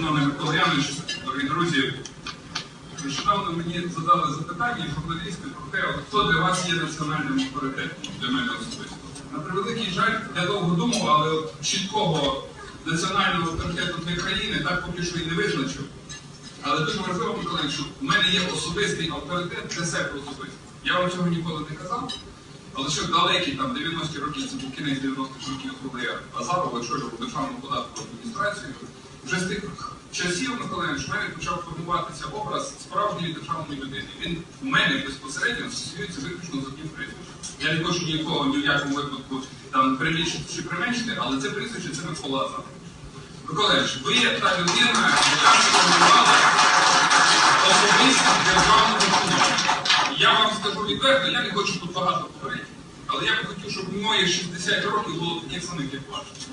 шановний Микола Янович, дорогі друзі. Нещодавно мені задали запитання журналісти про те, хто для вас є національним авторитетом для мене особисто. На превеликий жаль, я довго думав, але от чіткого національного авторитету для країни так поки що і не визначив. Але дуже важливо, Миколаїв, що в мене є особистий авторитет для себе особисто. Я вам цього ніколи не казав. Але в далекі там 90-ті роки, це був кінець 90-х років, коли я Азаров очолював державну податкову адміністрацію. Вже з тих часів, Миколаївич, в мене почав формуватися образ справжньої державної людини. Він в мене безпосередньо асоціюється виключно з одним прізвищем. Я не хочу нікого ні в якому випадку там прилічити чи применшити, але це прізвище це Микола Азаров. Миколаївич, ви є та людина, яка сформувала особисто державного чиновника. Я вам скажу відверто, я не хочу тут багато говорити, але я б хотів, щоб моє 60 років було таких самих, як ваше.